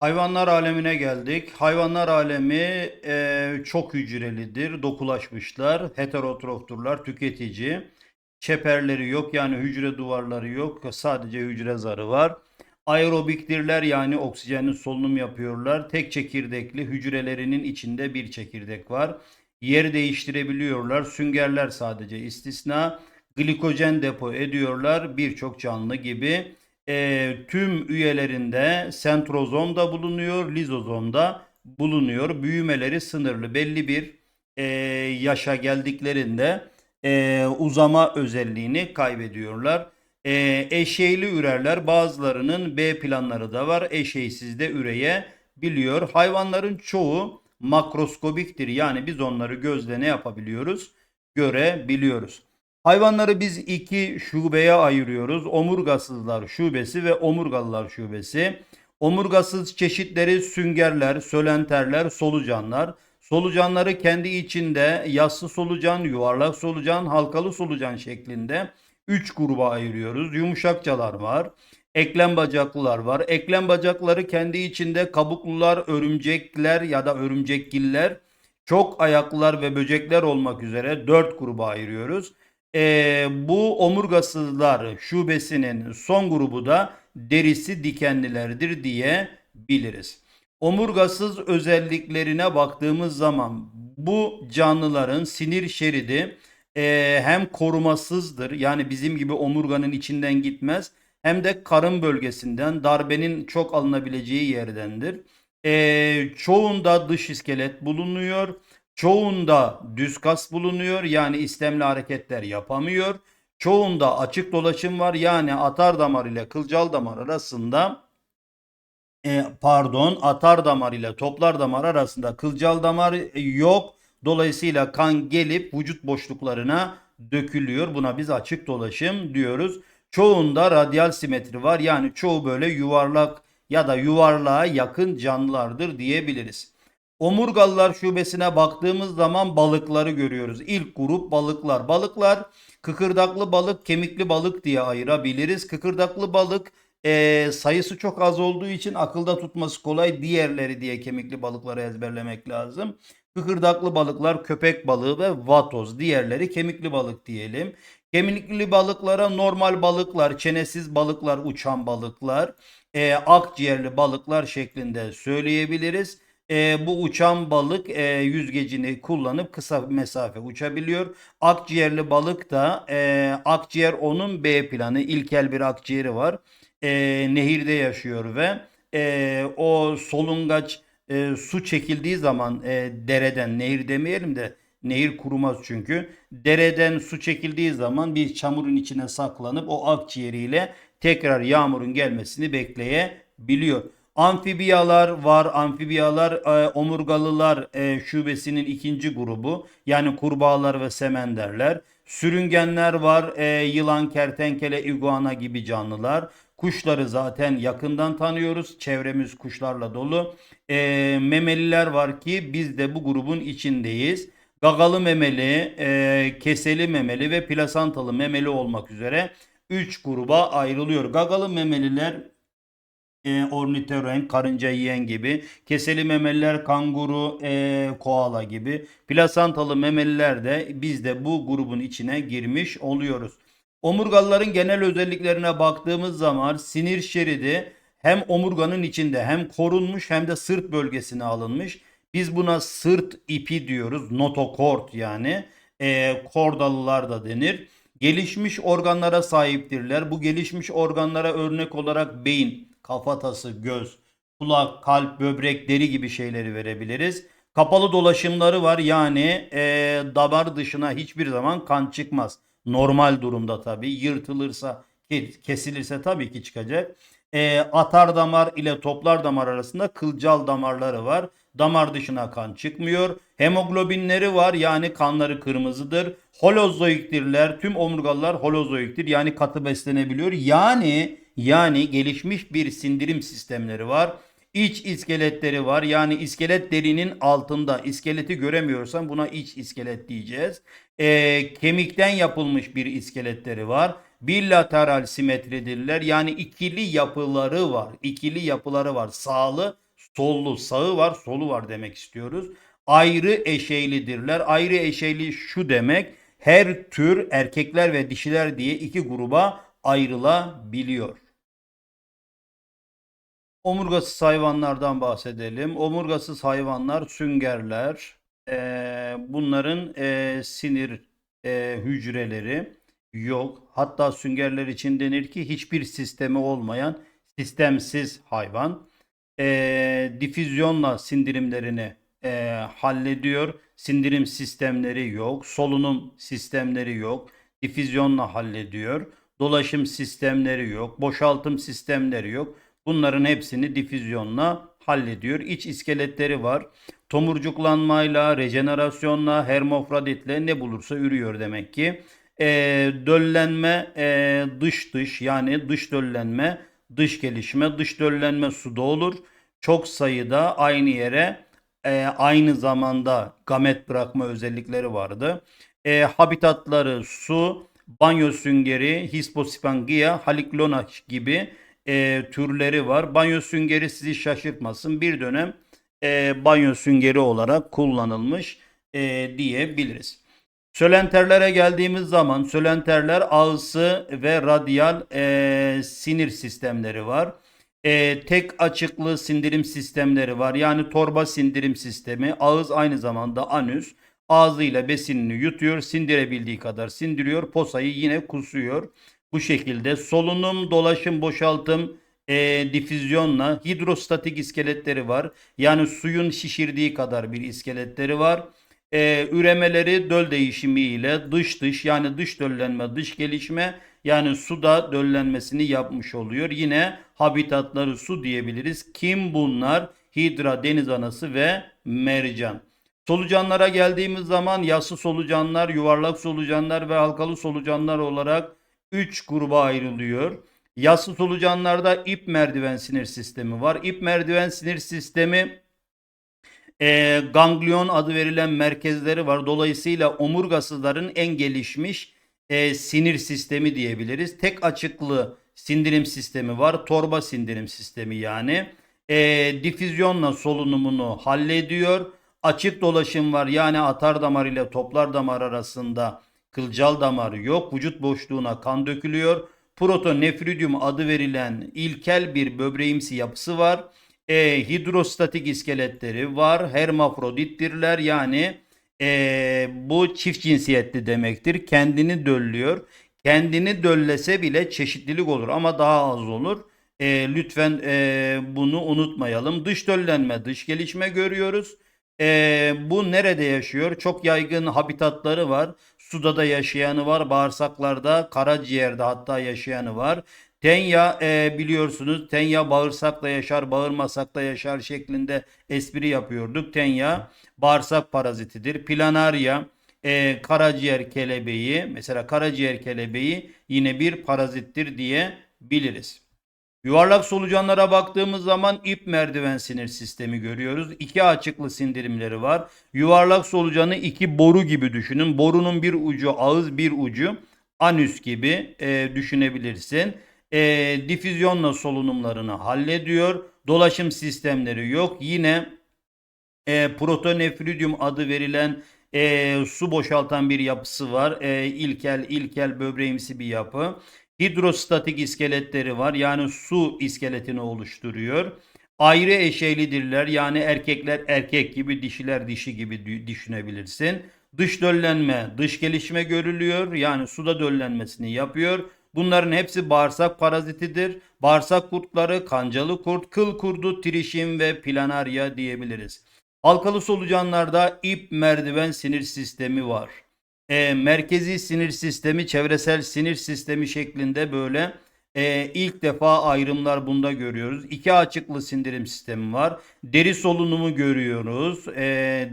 Hayvanlar alemine geldik. Hayvanlar alemi e, çok hücrelidir, dokulaşmışlar, heterotrofturlar, tüketici. Çeperleri yok yani hücre duvarları yok, sadece hücre zarı var. Aerobiktirler yani oksijenli solunum yapıyorlar. Tek çekirdekli hücrelerinin içinde bir çekirdek var. Yer değiştirebiliyorlar. Süngerler sadece istisna. Glikojen depo ediyorlar birçok canlı gibi e, tüm üyelerinde sentrozom da bulunuyor, lizozom da bulunuyor. Büyümeleri sınırlı. Belli bir e, yaşa geldiklerinde e, uzama özelliğini kaybediyorlar. E, eşeyli ürerler bazılarının B planları da var. Eşeysiz de üreyebiliyor. Hayvanların çoğu makroskobiktir. Yani biz onları gözle ne yapabiliyoruz? Görebiliyoruz. Hayvanları biz iki şubeye ayırıyoruz. Omurgasızlar şubesi ve omurgalılar şubesi. Omurgasız çeşitleri süngerler, sölenterler, solucanlar. Solucanları kendi içinde yassı solucan, yuvarlak solucan, halkalı solucan şeklinde 3 gruba ayırıyoruz. Yumuşakçalar var. Eklem bacaklılar var. Eklem bacakları kendi içinde kabuklular, örümcekler ya da örümcekgiller, çok ayaklılar ve böcekler olmak üzere 4 gruba ayırıyoruz. Ee, bu omurgasızlar şubesinin son grubu da derisi dikenlilerdir diyebiliriz. Omurgasız özelliklerine baktığımız zaman bu canlıların sinir şeridi e, hem korumasızdır yani bizim gibi omurganın içinden gitmez hem de karın bölgesinden darbenin çok alınabileceği yerdendir. E, çoğunda dış iskelet bulunuyor. Çoğunda düz kas bulunuyor yani istemli hareketler yapamıyor. Çoğunda açık dolaşım var yani atar damar ile kılcal damar arasında e, pardon atar damar ile toplar damar arasında kılcal damar yok. Dolayısıyla kan gelip vücut boşluklarına dökülüyor. Buna biz açık dolaşım diyoruz. Çoğunda radyal simetri var. Yani çoğu böyle yuvarlak ya da yuvarlığa yakın canlılardır diyebiliriz. Omurgalılar şubesine baktığımız zaman balıkları görüyoruz. İlk grup balıklar. Balıklar kıkırdaklı balık, kemikli balık diye ayırabiliriz. Kıkırdaklı balık e, sayısı çok az olduğu için akılda tutması kolay. Diğerleri diye kemikli balıkları ezberlemek lazım. Kıkırdaklı balıklar köpek balığı ve vatoz. Diğerleri kemikli balık diyelim. Kemikli balıklara normal balıklar, çenesiz balıklar, uçan balıklar, e, akciğerli balıklar şeklinde söyleyebiliriz. E, bu uçan balık e, yüzgecini kullanıp kısa mesafe uçabiliyor. Akciğerli balık da e, akciğer onun B planı. İlkel bir akciğeri var. E, nehirde yaşıyor ve e, o solungaç e, su çekildiği zaman e, dereden nehir demeyelim de nehir kurumaz çünkü. Dereden su çekildiği zaman bir çamurun içine saklanıp o akciğeriyle tekrar yağmurun gelmesini bekleyebiliyor. Amfibiyalar var. Amfibiyalar e, omurgalılar e, şubesinin ikinci grubu. Yani kurbağalar ve semenderler. Sürüngenler var. E, yılan, kertenkele, iguana gibi canlılar. Kuşları zaten yakından tanıyoruz. Çevremiz kuşlarla dolu. E, memeliler var ki biz de bu grubun içindeyiz. Gagalı memeli, e, keseli memeli ve plasantalı memeli olmak üzere 3 gruba ayrılıyor. Gagalı memeliler e, ornitoren, karınca yiyen gibi, keseli memeliler kanguru, e, koala gibi, plasantalı memeliler de biz de bu grubun içine girmiş oluyoruz. Omurgalıların genel özelliklerine baktığımız zaman sinir şeridi hem omurganın içinde hem korunmuş hem de sırt bölgesine alınmış. Biz buna sırt ipi diyoruz. Notokord yani. E, kordalılar da denir. Gelişmiş organlara sahiptirler. Bu gelişmiş organlara örnek olarak beyin, kafatası, göz, kulak, kalp, böbrek, deri gibi şeyleri verebiliriz. Kapalı dolaşımları var yani e, damar dışına hiçbir zaman kan çıkmaz. Normal durumda tabii yırtılırsa kesilirse tabii ki çıkacak. E, atar damar ile toplar damar arasında kılcal damarları var. Damar dışına kan çıkmıyor. Hemoglobinleri var yani kanları kırmızıdır. Holozoiktirler. Tüm omurgalılar holozoiktir yani katı beslenebiliyor. Yani yani gelişmiş bir sindirim sistemleri var. İç iskeletleri var. Yani iskelet derinin altında. İskeleti göremiyorsan buna iç iskelet diyeceğiz. Ee, kemikten yapılmış bir iskeletleri var. Bilateral simetridirler. Yani ikili yapıları var. İkili yapıları var. Sağlı sollu, sağı var, solu var demek istiyoruz. Ayrı eşeylidirler. Ayrı eşeyli şu demek her tür erkekler ve dişiler diye iki gruba ayrılabiliyor. Omurgasız hayvanlardan bahsedelim. Omurgasız hayvanlar süngerler. Eee, bunların eee, sinir eee, hücreleri yok. Hatta süngerler için denir ki hiçbir sistemi olmayan sistemsiz hayvan. Eee, difüzyonla sindirimlerini eee, hallediyor. Sindirim sistemleri yok. Solunum sistemleri yok. Difüzyonla hallediyor. Dolaşım sistemleri yok. Boşaltım sistemleri yok. Bunların hepsini difüzyonla hallediyor. İç iskeletleri var. Tomurcuklanmayla, rejenerasyonla, hermofroditle ne bulursa ürüyor demek ki. Ee, döllenme e, dış dış yani dış döllenme, dış gelişme, dış döllenme suda olur. Çok sayıda aynı yere e, aynı zamanda gamet bırakma özellikleri vardı. E, habitatları su, banyo süngeri, Hispospongia, Haliklona gibi e, türleri var. Banyo süngeri sizi şaşırtmasın. Bir dönem e, banyo süngeri olarak kullanılmış e, diyebiliriz. Sölenterlere geldiğimiz zaman sölenterler ağızı ve radyal e, sinir sistemleri var. E, tek açıklı sindirim sistemleri var. Yani torba sindirim sistemi. Ağız aynı zamanda anüs. Ağzıyla besinini yutuyor. Sindirebildiği kadar sindiriyor. Posayı yine kusuyor. Bu şekilde solunum, dolaşım, boşaltım, e, difüzyonla hidrostatik iskeletleri var. Yani suyun şişirdiği kadar bir iskeletleri var. E, üremeleri döl değişimiyle dış dış yani dış döllenme, dış gelişme yani suda döllenmesini yapmış oluyor. Yine habitatları su diyebiliriz. Kim bunlar? Hidra, deniz anası ve mercan. Solucanlara geldiğimiz zaman yassı solucanlar, yuvarlak solucanlar ve halkalı solucanlar olarak 3 gruba ayrılıyor. Yassı solucanlarda ip merdiven sinir sistemi var. İp merdiven sinir sistemi e, ganglion adı verilen merkezleri var. Dolayısıyla omurgasızların en gelişmiş e, sinir sistemi diyebiliriz. Tek açıklı sindirim sistemi var. Torba sindirim sistemi yani. E, difüzyonla solunumunu hallediyor. Açık dolaşım var. Yani atar damar ile toplar damar arasında kılcal damarı yok. Vücut boşluğuna kan dökülüyor. Protonefridium adı verilen ilkel bir böbreğimsi yapısı var. E, hidrostatik iskeletleri var. Hermafrodittirler yani e, bu çift cinsiyetli demektir. Kendini döllüyor. Kendini döllese bile çeşitlilik olur ama daha az olur. E, lütfen e, bunu unutmayalım. Dış döllenme, dış gelişme görüyoruz. E, bu nerede yaşıyor? Çok yaygın habitatları var. Suda da yaşayanı var, bağırsaklarda, karaciğerde hatta yaşayanı var. Tenya e, biliyorsunuz Tenya bağırsakla yaşar, bağırmasakla yaşar şeklinde espri yapıyorduk. Tenya bağırsak parazitidir. Planaria e, karaciğer kelebeği mesela karaciğer kelebeği yine bir parazittir diye biliriz. Yuvarlak solucanlara baktığımız zaman ip merdiven sinir sistemi görüyoruz. İki açıklı sindirimleri var. Yuvarlak solucanı iki boru gibi düşünün. Borunun bir ucu ağız bir ucu anüs gibi e, düşünebilirsin. E, difüzyonla solunumlarını hallediyor. Dolaşım sistemleri yok. Yine e, protonefridium adı verilen e, su boşaltan bir yapısı var. E, ilkel ilkel böbreğimsi bir yapı. Hidrostatik iskeletleri var. Yani su iskeletini oluşturuyor. Ayrı eşeylidirler. Yani erkekler erkek gibi, dişiler dişi gibi düşünebilirsin. Dış döllenme, dış gelişme görülüyor. Yani suda döllenmesini yapıyor. Bunların hepsi bağırsak parazitidir. Bağırsak kurtları, kancalı kurt, kıl kurdu, trişim ve planaria diyebiliriz. Halkalı solucanlarda ip merdiven sinir sistemi var e, merkezi sinir sistemi, çevresel sinir sistemi şeklinde böyle e, ilk defa ayrımlar bunda görüyoruz. İki açıklı sindirim sistemi var. Deri solunumu görüyoruz. E,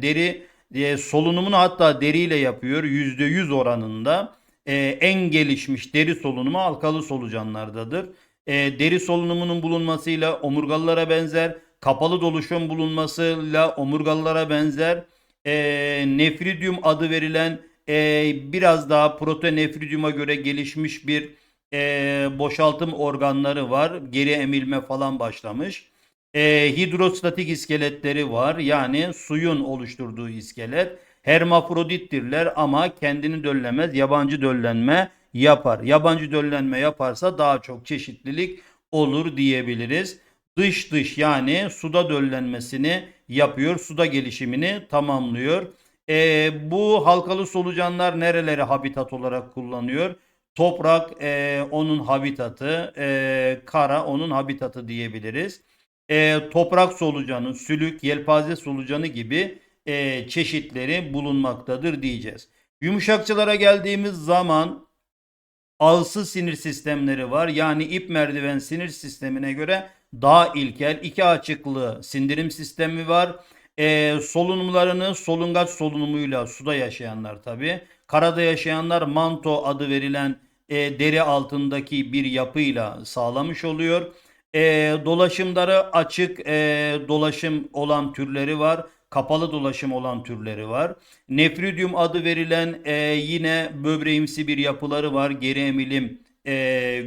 deri e, solunumunu hatta deriyle yapıyor %100 oranında. E, en gelişmiş deri solunumu halkalı solucanlardadır. E, deri solunumunun bulunmasıyla omurgalılara benzer. Kapalı doluşum bulunmasıyla omurgalılara benzer. E, nefridium adı verilen e, biraz daha protonefridiuma göre gelişmiş bir e, boşaltım organları var. Geri emilme falan başlamış. E, hidrostatik iskeletleri var. Yani suyun oluşturduğu iskelet. Hermafrodittirler ama kendini döllemez. Yabancı döllenme yapar. Yabancı döllenme yaparsa daha çok çeşitlilik olur diyebiliriz. Dış dış yani suda döllenmesini yapıyor. Suda gelişimini tamamlıyor. E, bu halkalı solucanlar nereleri habitat olarak kullanıyor? Toprak e, onun habitatı, e, kara onun habitatı diyebiliriz. E, toprak solucanı, sülük, yelpaze solucanı gibi e, çeşitleri bulunmaktadır diyeceğiz. Yumuşakçılara geldiğimiz zaman ağızsız sinir sistemleri var. Yani ip merdiven sinir sistemine göre daha ilkel. iki açıklı sindirim sistemi var. E, solunumlarını solungaç solunumuyla suda yaşayanlar tabi. Karada yaşayanlar manto adı verilen e, deri altındaki bir yapıyla sağlamış oluyor. E, dolaşımları açık e, dolaşım olan türleri var. Kapalı dolaşım olan türleri var. Nefridium adı verilen e, yine böbreğimsi bir yapıları var. Geri emilim e,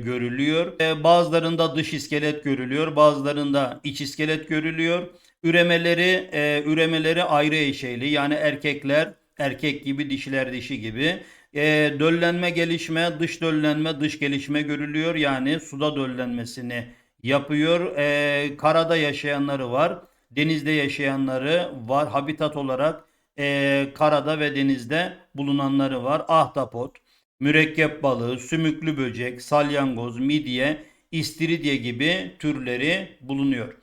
görülüyor. E, bazılarında dış iskelet görülüyor. Bazılarında iç iskelet görülüyor. Üremeleri e, üremeleri ayrı eşeyli. Yani erkekler erkek gibi dişiler dişi gibi. E, döllenme gelişme dış döllenme dış gelişme görülüyor. Yani suda döllenmesini yapıyor. E, karada yaşayanları var. Denizde yaşayanları var. Habitat olarak e, karada ve denizde bulunanları var. Ahtapot, mürekkep balığı, sümüklü böcek, salyangoz, midye, istiridye gibi türleri bulunuyor.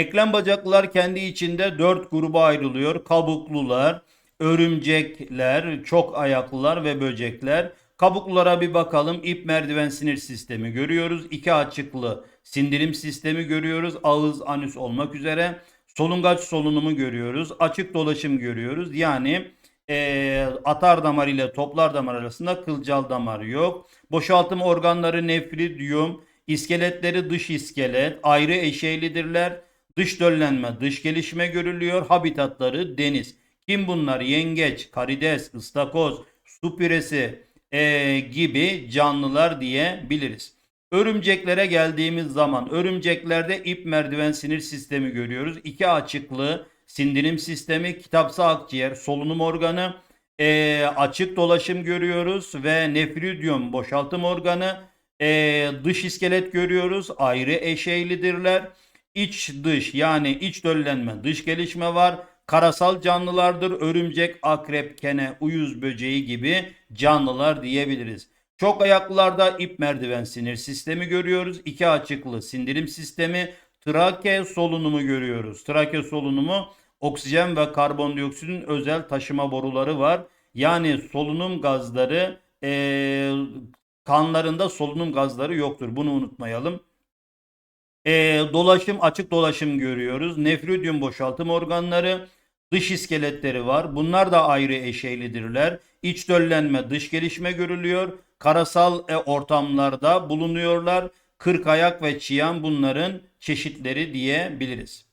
Eklem bacaklılar kendi içinde dört gruba ayrılıyor. Kabuklular, örümcekler, çok ayaklılar ve böcekler. Kabuklulara bir bakalım. İp merdiven sinir sistemi görüyoruz. İki açıklı sindirim sistemi görüyoruz. Ağız, anüs olmak üzere. Solungaç solunumu görüyoruz. Açık dolaşım görüyoruz. Yani e, atar damar ile toplar damar arasında kılcal damar yok. Boşaltım organları nefridium, iskeletleri dış iskelet, ayrı eşeylidirler. Dış döllenme, dış gelişme görülüyor. Habitatları deniz. Kim bunlar? Yengeç, karides, ıstakoz, su piresi e, gibi canlılar diyebiliriz. Örümceklere geldiğimiz zaman örümceklerde ip merdiven sinir sistemi görüyoruz. İki açıklı sindirim sistemi, kitapsı akciğer, solunum organı, e, açık dolaşım görüyoruz ve nefridium boşaltım organı, e, dış iskelet görüyoruz. Ayrı eşeylidirler. İç dış yani iç döllenme, dış gelişme var. Karasal canlılardır. Örümcek, akrep, kene, uyuz böceği gibi canlılar diyebiliriz. Çok ayaklılarda ip merdiven sinir sistemi görüyoruz. İki açıklı sindirim sistemi, trake solunumu görüyoruz. Trake solunumu oksijen ve karbondioksitin özel taşıma boruları var. Yani solunum gazları e, kanlarında solunum gazları yoktur. Bunu unutmayalım. E, dolaşım açık dolaşım görüyoruz. Nefridium boşaltım organları, dış iskeletleri var. Bunlar da ayrı eşeylidirler. İç döllenme, dış gelişme görülüyor. Karasal e, ortamlarda bulunuyorlar. Kırk ayak ve çiyan bunların çeşitleri diyebiliriz.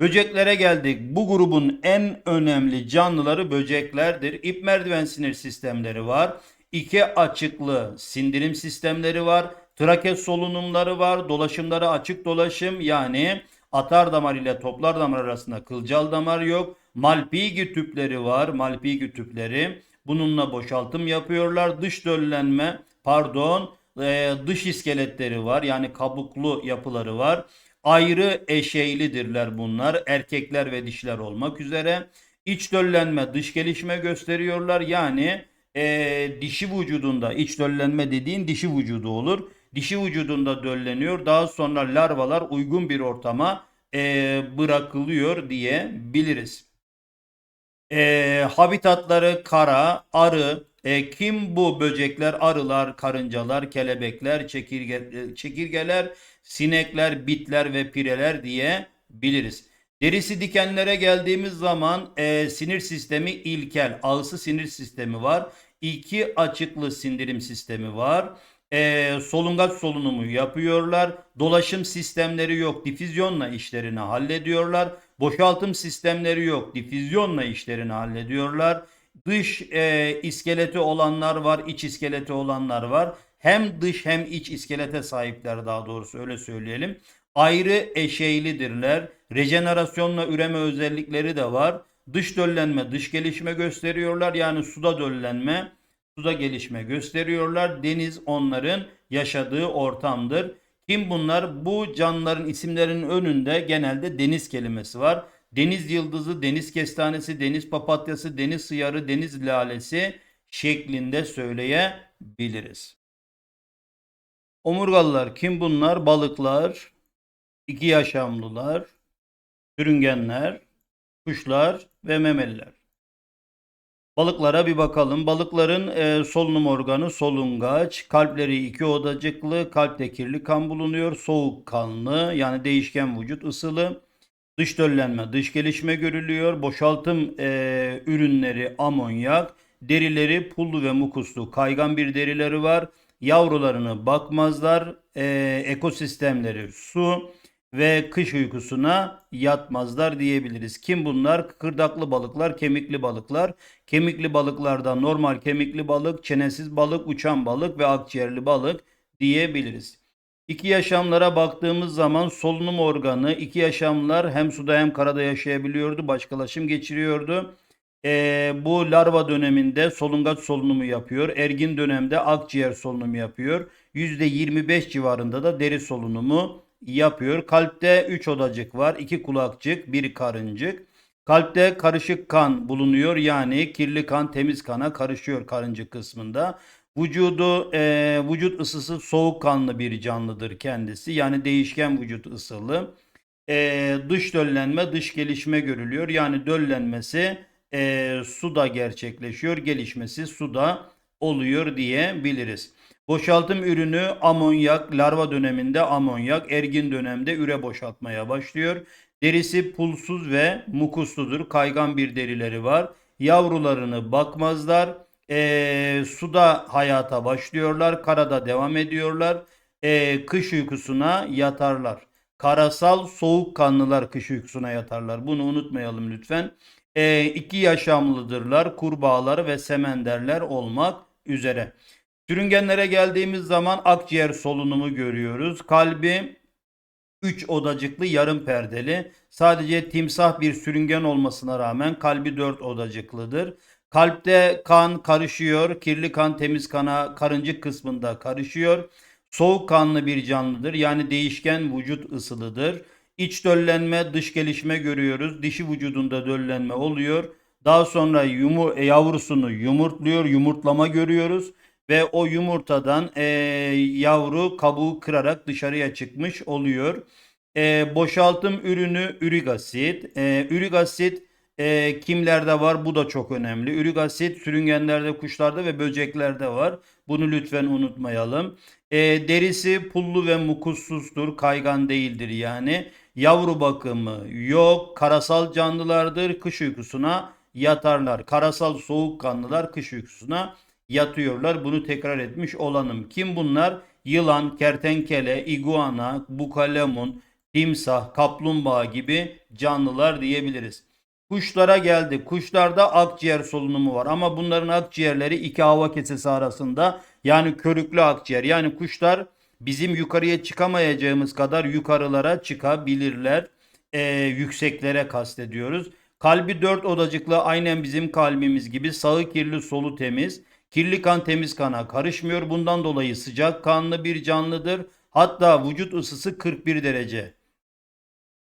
Böceklere geldik. Bu grubun en önemli canlıları böceklerdir. İp merdiven sinir sistemleri var. İki açıklı sindirim sistemleri var. Trake solunumları var. Dolaşımları açık dolaşım yani atar damar ile toplar damar arasında kılcal damar yok. Malpighi tüpleri var. Malpighi tüpleri. Bununla boşaltım yapıyorlar. Dış döllenme pardon e, dış iskeletleri var. Yani kabuklu yapıları var. Ayrı eşeylidirler bunlar. Erkekler ve dişler olmak üzere. İç döllenme dış gelişme gösteriyorlar. Yani e, dişi vücudunda iç döllenme dediğin dişi vücudu olur. Dişi vücudunda dölleniyor. Daha sonra larvalar uygun bir ortama e, bırakılıyor diyebiliriz. E, habitatları kara, arı, e, kim bu böcekler? Arılar, karıncalar, kelebekler, çekirge, çekirgeler, sinekler, bitler ve pireler diye biliriz. Derisi dikenlere geldiğimiz zaman e, sinir sistemi ilkel, ağısı sinir sistemi var. İki açıklı sindirim sistemi var e, solungaç solunumu yapıyorlar. Dolaşım sistemleri yok. Difüzyonla işlerini hallediyorlar. Boşaltım sistemleri yok. Difüzyonla işlerini hallediyorlar. Dış e, iskeleti olanlar var, iç iskeleti olanlar var. Hem dış hem iç iskelete sahipler daha doğrusu öyle söyleyelim. Ayrı eşeylidirler. Rejenerasyonla üreme özellikleri de var. Dış döllenme, dış gelişme gösteriyorlar. Yani suda döllenme, suda gelişme gösteriyorlar. Deniz onların yaşadığı ortamdır. Kim bunlar? Bu canlıların isimlerinin önünde genelde deniz kelimesi var. Deniz yıldızı, deniz kestanesi, deniz papatyası, deniz sıyarı, deniz lalesi şeklinde söyleyebiliriz. Omurgalılar kim bunlar? Balıklar, iki yaşamlılar, sürüngenler, kuşlar ve memeliler. Balıklara bir bakalım. Balıkların e, solunum organı solungaç, kalpleri iki odacıklı, kalpte kirli kan bulunuyor, soğuk kanlı yani değişken vücut ısılı, dış döllenme, dış gelişme görülüyor, boşaltım e, ürünleri amonyak, derileri pullu ve mukuslu, kaygan bir derileri var, yavrularını bakmazlar, e, ekosistemleri su, ve kış uykusuna yatmazlar diyebiliriz. Kim bunlar? Kıkırdaklı balıklar, kemikli balıklar. Kemikli balıklarda normal kemikli balık, çenesiz balık, uçan balık ve akciğerli balık diyebiliriz. İki yaşamlara baktığımız zaman solunum organı iki yaşamlar hem suda hem karada yaşayabiliyordu. Başkalaşım geçiriyordu. Ee, bu larva döneminde solungaç solunumu yapıyor. Ergin dönemde akciğer solunumu yapıyor. %25 civarında da deri solunumu yapıyor. Kalpte 3 odacık var. 2 kulakçık, 1 karıncık. Kalpte karışık kan bulunuyor. Yani kirli kan temiz kana karışıyor karıncık kısmında. Vücudu e, vücut ısısı soğuk kanlı bir canlıdır kendisi. Yani değişken vücut ısılı. E, dış döllenme, dış gelişme görülüyor. Yani döllenmesi e, suda gerçekleşiyor. Gelişmesi suda oluyor diyebiliriz. Boşaltım ürünü amonyak, larva döneminde amonyak, ergin dönemde üre boşaltmaya başlıyor. Derisi pulsuz ve mukusludur. Kaygan bir derileri var. Yavrularını bakmazlar. Ee, suda hayata başlıyorlar. Karada devam ediyorlar. Ee, kış uykusuna yatarlar. Karasal soğukkanlılar kış uykusuna yatarlar. Bunu unutmayalım lütfen. Ee, iki yaşamlıdırlar. Kurbağalar ve semenderler olmak üzere. Sürüngenlere geldiğimiz zaman akciğer solunumu görüyoruz. Kalbi 3 odacıklı yarım perdeli. Sadece timsah bir sürüngen olmasına rağmen kalbi 4 odacıklıdır. Kalpte kan karışıyor. Kirli kan temiz kana karıncık kısmında karışıyor. Soğuk kanlı bir canlıdır. Yani değişken vücut ısılıdır. İç döllenme, dış gelişme görüyoruz. Dişi vücudunda döllenme oluyor. Daha sonra yumu, yavrusunu yumurtluyor, yumurtlama görüyoruz ve o yumurtadan e, yavru kabuğu kırarak dışarıya çıkmış oluyor. E, boşaltım ürünü ürik asit. E, ürik asit e, kimlerde var? Bu da çok önemli. Ürik asit sürüngenlerde, kuşlarda ve böceklerde var. Bunu lütfen unutmayalım. E, derisi pullu ve mukussuzdur. Kaygan değildir yani. Yavru bakımı yok. Karasal canlılardır. Kış uykusuna yatarlar. Karasal soğukkanlılar kış uykusuna yatıyorlar. Bunu tekrar etmiş olanım. Kim bunlar? Yılan, kertenkele, iguana, bukalemun, timsah, kaplumbağa gibi canlılar diyebiliriz. Kuşlara geldi. Kuşlarda akciğer solunumu var ama bunların akciğerleri iki hava kesesi arasında yani körüklü akciğer. Yani kuşlar bizim yukarıya çıkamayacağımız kadar yukarılara çıkabilirler. Ee, yükseklere kastediyoruz. Kalbi dört odacıklı aynen bizim kalbimiz gibi sağı kirli solu temiz. Kirli kan temiz kana karışmıyor. Bundan dolayı sıcak kanlı bir canlıdır. Hatta vücut ısısı 41 derece.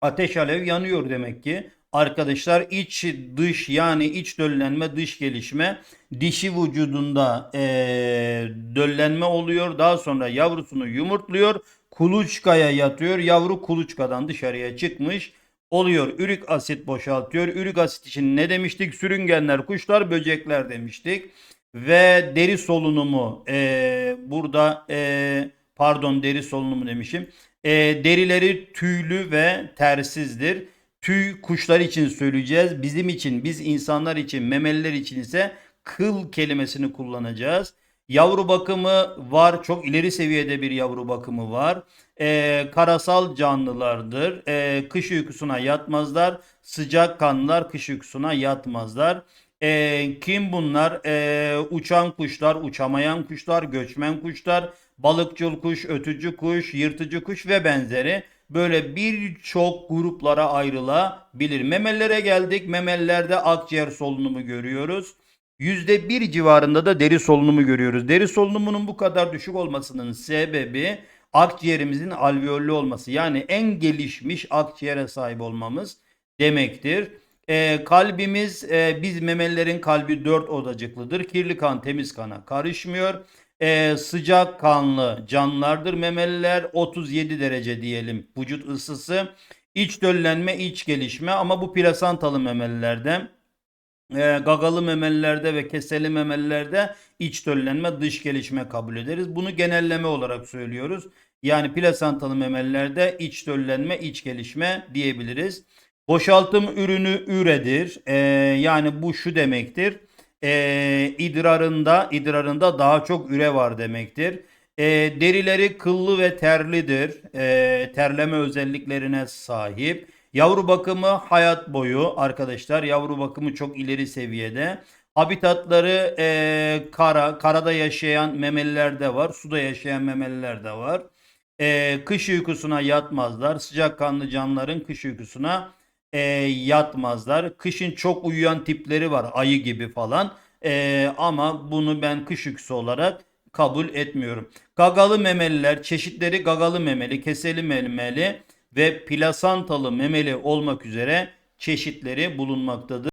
Ateş alev yanıyor demek ki. Arkadaşlar iç dış yani iç döllenme dış gelişme dişi vücudunda ee, döllenme oluyor. Daha sonra yavrusunu yumurtluyor. Kuluçkaya yatıyor. Yavru kuluçkadan dışarıya çıkmış oluyor. Ürik asit boşaltıyor. Ürik asit için ne demiştik? Sürüngenler, kuşlar, böcekler demiştik ve deri solunumu e, burada e, pardon deri solunumu demişim. E, derileri tüylü ve tersizdir. Tüy kuşlar için söyleyeceğiz. Bizim için, biz insanlar için, memeliler için ise kıl kelimesini kullanacağız. Yavru bakımı var. Çok ileri seviyede bir yavru bakımı var. Ee, karasal canlılardır. Ee, kış uykusuna yatmazlar. Sıcak kanlılar kış uykusuna yatmazlar. E, kim bunlar? E, uçan kuşlar, uçamayan kuşlar, göçmen kuşlar, balıkçıl kuş, ötücü kuş, yırtıcı kuş ve benzeri. böyle birçok gruplara ayrılabilir. Memelilere geldik. Memellerde akciğer solunumu görüyoruz. %1 civarında da deri solunumu görüyoruz. Deri solunumunun bu kadar düşük olmasının sebebi akciğerimizin alveollü olması. Yani en gelişmiş akciğere sahip olmamız demektir. Ee, kalbimiz e, biz memelilerin kalbi 4 odacıklıdır. Kirli kan temiz kana karışmıyor. Ee, sıcak kanlı canlılardır memeliler 37 derece diyelim vücut ısısı. İç döllenme, iç gelişme ama bu plasantalı memelilerde e, gagalı memelilerde ve keseli memelilerde iç döllenme, dış gelişme kabul ederiz. Bunu genelleme olarak söylüyoruz. Yani plasantalı memelilerde iç döllenme, iç gelişme diyebiliriz. Boşaltım ürünü üredir. E, yani bu şu demektir. E, idrarında idrarında daha çok üre var demektir. E, derileri kıllı ve terlidir. E, terleme özelliklerine sahip. Yavru bakımı hayat boyu arkadaşlar. Yavru bakımı çok ileri seviyede. Habitatları e, kara, karada yaşayan memeliler de var. Suda yaşayan memeliler de var. E, kış uykusuna yatmazlar. Sıcakkanlı canlıların kış uykusuna e, yatmazlar. Kışın çok uyuyan tipleri var. Ayı gibi falan. E, ama bunu ben kış uykusu olarak kabul etmiyorum. Gagalı memeliler çeşitleri gagalı memeli, keseli memeli ve plasantalı memeli olmak üzere çeşitleri bulunmaktadır.